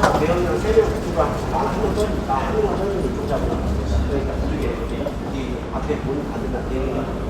매운면 세명 누가 나한명 더, 나한 명만 더 있는 이쪽 잡으라. 그러니까 이 앞에 문 닫으면 되는 거야.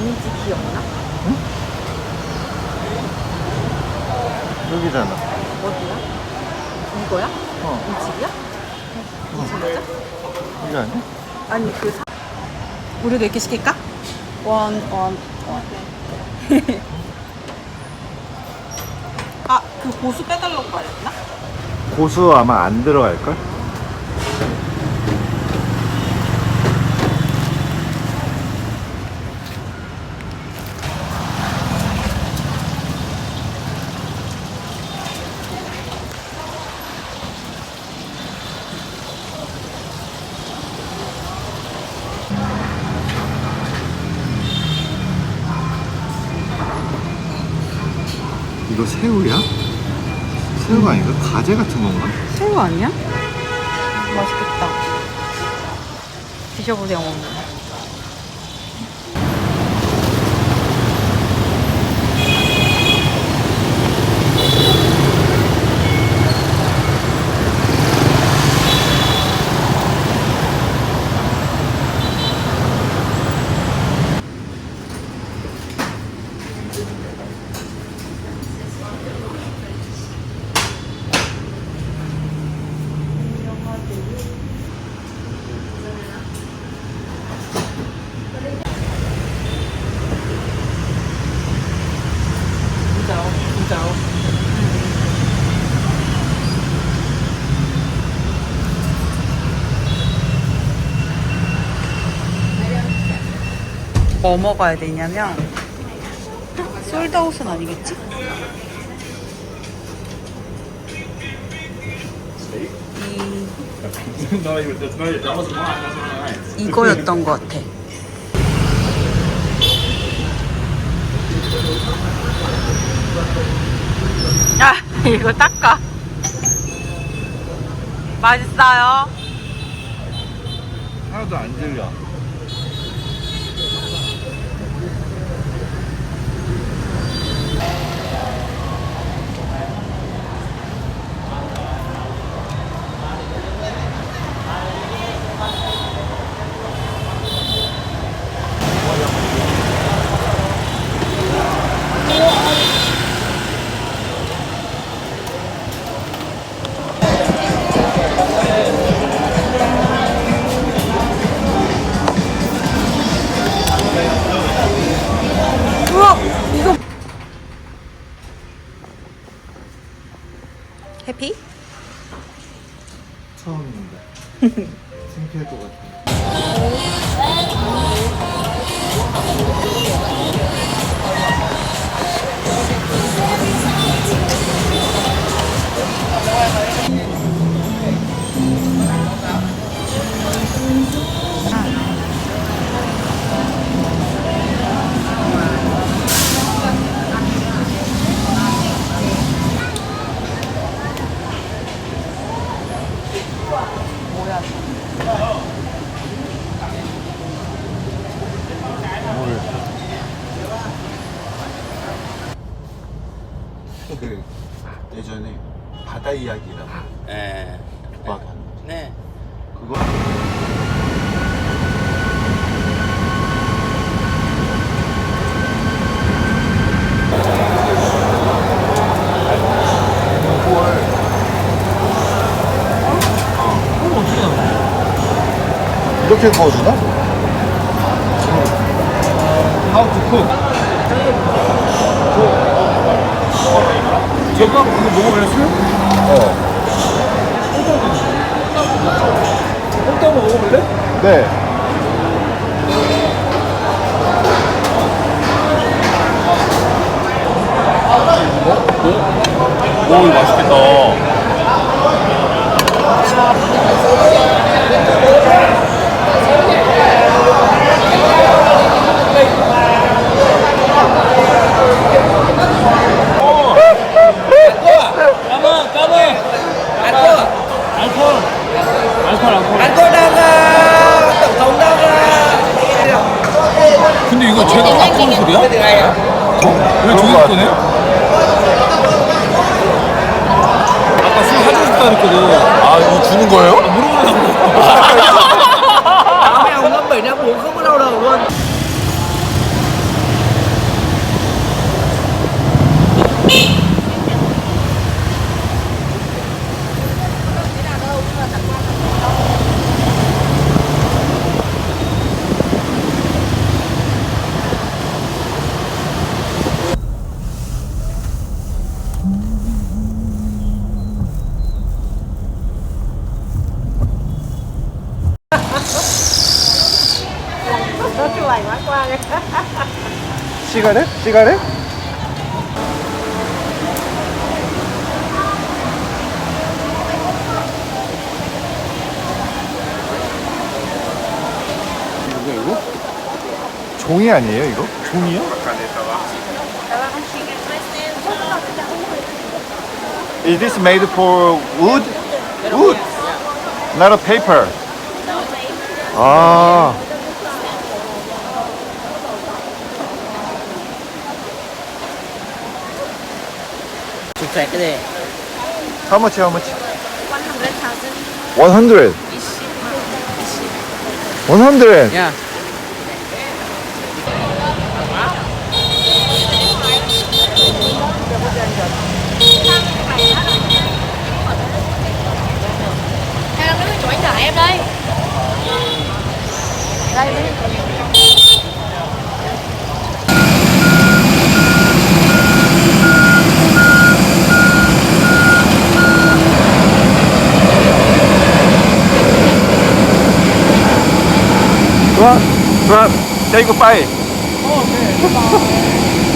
이미지 기억나? 여기잖아. 어디야? 이 거야? 어. 이 집이야? 이 집이야? 이거 아니야? 아니 그 사... 우리도 이렇게 시킬까? 원, 원, 원. 아, 그 고수 빼달라고 말했나? 고수 아마 안 들어갈걸? 이거 새우야? 새우가 아닌가? 가재 같은 건가? 새우 아니야? 맛있겠다. 드셔보세요, 어머니. 뭐 먹어야 되냐면 솔드아웃은 아니겠지? 이 이거였던 것 같아. 야, 이거 닦아. 맛있어요. 하나도 안 질려. 해피? 처음인데 창피할 것 같아요 바다 이야기라고 예. 막 네. 그거 이렇게 구워주나? How to cook? 제가 그거 먹어보셨어요? 어. 한번 먹어볼래? 네. 오 이거 맛있겠다 까만 까만 알콜 알콜 알콜 알콜 안고 나가. tổng 나가. 근데 이거 제가 아까운 소리야? 왜 저기 것 거네? 아까 술 사주고 싶다 그랬거든 아, 이거 주는 거예요? 물어보려고 Có đâu đâu luôn. 시가렛? 시가렛? 이거 이거? 종이 아니에요 이거? 종이요? Is this made for wood? Wood, not a paper. 아. Chụp sẹt cái gì? How much? How much? 100. 100. Nha. Hay là cái chuỗi đợi em đây Đây đi 좋아, 좋아. Say goodbye. 생각보